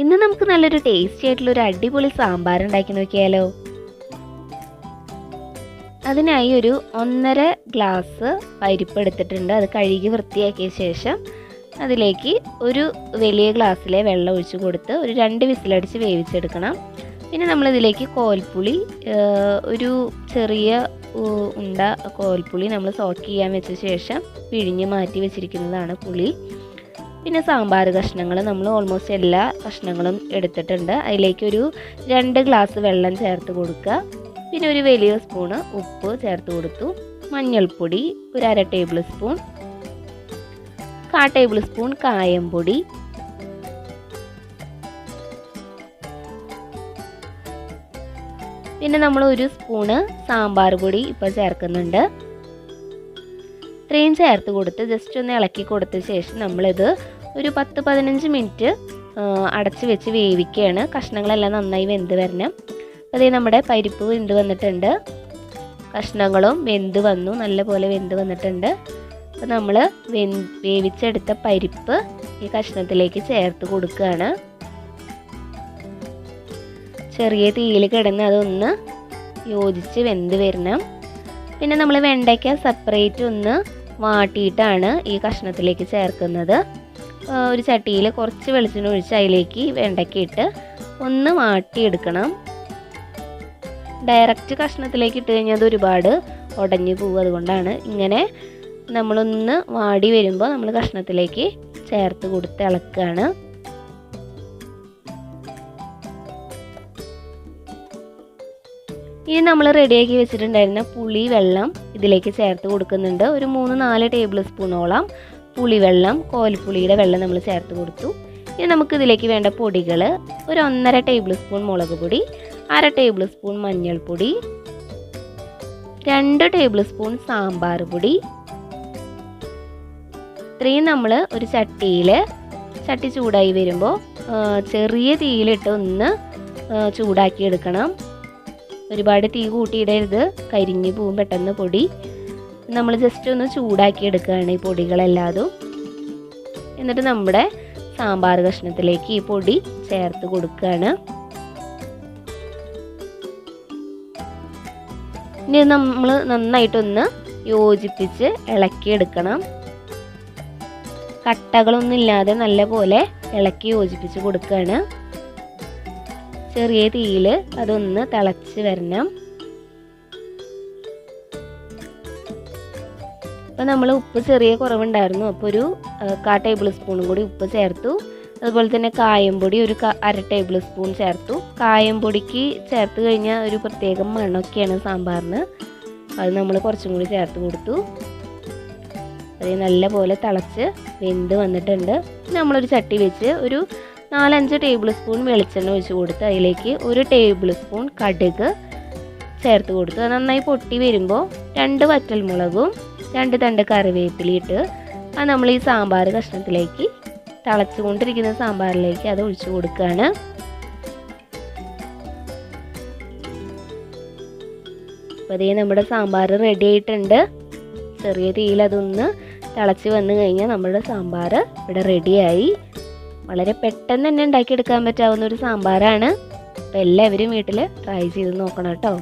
ഇന്ന് നമുക്ക് നല്ലൊരു ടേസ്റ്റി ആയിട്ടുള്ള ഒരു അടിപൊളി സാമ്പാർ ഉണ്ടാക്കി നോക്കിയാലോ? അതിനായി ഒരു ഒന്നര ഗ്ലാസ് പരിപ്പ് എടുത്തിട്ടുണ്ട്. അത് കഴുകി വൃത്തിയാക്കിയ ശേഷം അതിലേക്ക് ഒരു വലിയ ഗ്ലാസ്സിലെ വെള്ളം ഒഴിച്ചു കൊടുത്ത് ഒരു രണ്ട് വിസിലടിച്ച് വേവിച്ചെടുക്കണം. പിന്നെ നമ്മളിതിലേക്ക് കോൽപ്പുളി ഒരു ചെറിയ ഉണ്ട കോൽപ്പുളി നമ്മൾ സോക്ക് ചെയ്യാൻ വെച്ച ശേഷം പിഴിഞ്ഞ് മാറ്റി വെച്ചിരിക്കുന്നതാണ് പുളി. പിന്നെ സാമ്പാർ കഷ്ണങ്ങൾ നമ്മൾ ഓൾമോസ്റ്റ് എല്ലാ കഷ്ണങ്ങളും എടുത്തിട്ടുണ്ട്. അതിലേക്ക് ഒരു രണ്ട് ഗ്ലാസ് വെള്ളം ചേർത്ത് കൊടുക്കുക. പിന്നെ ഒരു വലിയ സ്പൂണ് ഉപ്പ് ചേർത്ത് കൊടുത്തു. മഞ്ഞൾപ്പൊടി ഒരു അര ടേബിൾ സ്പൂൺ കാ ടേബിൾ സ്പൂൺ കായം പൊടി. പിന്നെ നമ്മൾ ഒരു സ്പൂണ് സാമ്പാർ പൊടി ഇപ്പോൾ ചേർക്കുന്നുണ്ട്. ഇത്രയും ചേർത്ത് കൊടുത്ത് ജസ്റ്റ് ഒന്ന് ഇളക്കി കൊടുത്ത ശേഷം നമ്മളിത് ഒരു പത്ത് പതിനഞ്ച് മിനിറ്റ് അടച്ച് വെച്ച് വേവിക്കുകയാണ്. കഷ്ണങ്ങളെല്ലാം നന്നായി വെന്ത് വരണം. അതേ നമ്മുടെ പരിപ്പ് വെന്ത് വന്നിട്ടുണ്ട്. കഷ്ണങ്ങളും വെന്ത് വന്നു. നല്ലപോലെ വെന്ത് വന്നിട്ടുണ്ട്. അപ്പോൾ നമ്മൾ വെ വേവിച്ചെടുത്ത പരിപ്പ് ഈ കഷ്ണത്തിലേക്ക് ചേർത്ത് കൊടുക്കുകയാണ്. ചെറിയ തീയിൽ കിടന്ന് അതൊന്ന് യോജിച്ച് വെന്ത് വരണം. പിന്നെ നമ്മൾ വെണ്ടയ്ക്ക സെപ്പറേറ്റ് ഒന്ന് വാട്ടിയിട്ടാണ് ഈ കഷ്ണത്തിലേക്ക് ചേർക്കുന്നത്. ഒരു ചട്ടിയിൽ കുറച്ച് വെളിച്ചെണ്ണ ഒഴിച്ച് അതിലേക്ക് വെണ്ടയ്ക്ക ഇട്ട് ഒന്ന് മാട്ടിയെടുക്കണം ഡയറക്റ്റ് കഷ്ണത്തിലേക്ക് ഇട്ട് കഴിഞ്ഞാൽ അത് ഒരുപാട് ഉടഞ്ഞു പോകും. അതുകൊണ്ടാണ് ഇങ്ങനെ നമ്മളൊന്ന് വാടി വരുമ്പോൾ നമ്മൾ കഷ്ണത്തിലേക്ക് ചേർത്ത് കൊടുത്ത് ഇളക്കുകയാണ് ഇനി നമ്മൾ റെഡിയാക്കി വെച്ചിട്ടുണ്ടായിരുന്ന പുളി വെള്ളം ഇതിലേക്ക് ചേർത്ത് കൊടുക്കുന്നുണ്ട്. ഒരു മൂന്ന് നാല് ടേബിൾ സ്പൂണോളം. പുളിവെള്ളം കോൽപ്പുളിയുടെ വെള്ളം നമ്മൾ ചേർത്ത് കൊടുത്തു. ഇനി നമുക്ക് ഇതിലേക്ക് വേണ്ട പൊടികൾ ഒരു ഒന്നര ടേബിൾ സ്പൂൺ മുളക് പൊടി അര ടേബിൾ സ്പൂൺ മഞ്ഞൾപ്പൊടി രണ്ട് ടേബിൾ സ്പൂൺ സാമ്പാർ പൊടി. ഇത്രയും നമ്മൾ ഒരു ചട്ടിയിൽ ചട്ടി ചൂടായി വരുമ്പോൾ ചെറിയ തീയിലിട്ട് ഒന്ന് ചൂടാക്കി എടുക്കണം. ഒരുപാട് തീ കൂട്ടിയിടരുത്. കരിഞ്ഞു പോവും പെട്ടെന്ന് പൊടി. നമ്മൾ ജസ്റ്റ് ഒന്ന് ചൂടാക്കി എടുക്കുകയാണ് ഈ പൊടികളെല്ലാതും. എന്നിട്ട് നമ്മുടെ സാമ്പാർ കഷ്ണത്തിലേക്ക് ഈ പൊടി ചേർത്ത് കൊടുക്കുകയാണ്. ഇനി നമ്മൾ നന്നായിട്ടൊന്ന് യോജിപ്പിച്ച് ഇളക്കിയെടുക്കണം കട്ടകളൊന്നും ഇല്ലാതെ നല്ലപോലെ ഇളക്കി യോജിപ്പിച്ച് കൊടുക്കുകയാണ്. ചെറിയ തീയിൽ അതൊന്ന് തിളച്ച് വരണം. അപ്പോൾ നമ്മൾ ഉപ്പ് ചെറിയ കുറവുണ്ടായിരുന്നു. അപ്പോൾ ഒരു കാ ടേബിൾ സ്പൂണും കൂടി ഉപ്പ് ചേർത്തു. അതുപോലെ തന്നെ കായംപൊടി ഒരു അര ടേബിൾ സ്പൂൺ ചേർത്തു. കായം പൊടിക്ക് ചേർത്ത് കഴിഞ്ഞാൽ ഒരു പ്രത്യേക മണമൊക്കെയാണ് സാമ്പാറിന്. അത് നമ്മൾ കുറച്ചും കൂടി ചേർത്ത് കൊടുത്തു. അത് നല്ല പോലെ തിളച്ച് വെന്ത് വന്നിട്ടുണ്ട്. നമ്മളൊരു ചട്ടി വെച്ച് ഒരു നാലഞ്ച് ടേബിൾ സ്പൂൺ വെളിച്ചെണ്ണ ഒഴിച്ച് കൊടുത്ത് അതിലേക്ക് ഒരു ടേബിൾ സ്പൂൺ കടുക് ചേർത്ത് കൊടുത്തു. അത് നന്നായി പൊട്ടി വരുമ്പോൾ രണ്ട് വറ്റൽമുളകും രണ്ട് തണ്ട് കറിവേപ്പിലയിട്ട് അത് നമ്മൾ ഈ സാമ്പാർ കഷ്ണത്തിലേക്ക് തിളച്ചുകൊണ്ടിരിക്കുന്ന സാമ്പാറിലേക്ക് അത് ഒഴിച്ചു കൊടുക്കുകയാണ്. അപ്പോൾ അതേ നമ്മുടെ സാമ്പാർ റെഡി ആയിട്ടുണ്ട്. ചെറിയ തീയിൽ അതൊന്ന് തിളച്ച് വന്നു കഴിഞ്ഞാൽ നമ്മുടെ സാമ്പാർ ഇവിടെ റെഡിയായി വളരെ പെട്ടെന്ന് തന്നെ ഉണ്ടാക്കിയെടുക്കാൻ പറ്റാവുന്ന ഒരു സാമ്പാറാണ്. അപ്പോൾ എല്ലാവരും വീട്ടിൽ ട്രൈ ചെയ്ത് നോക്കണം കേട്ടോ.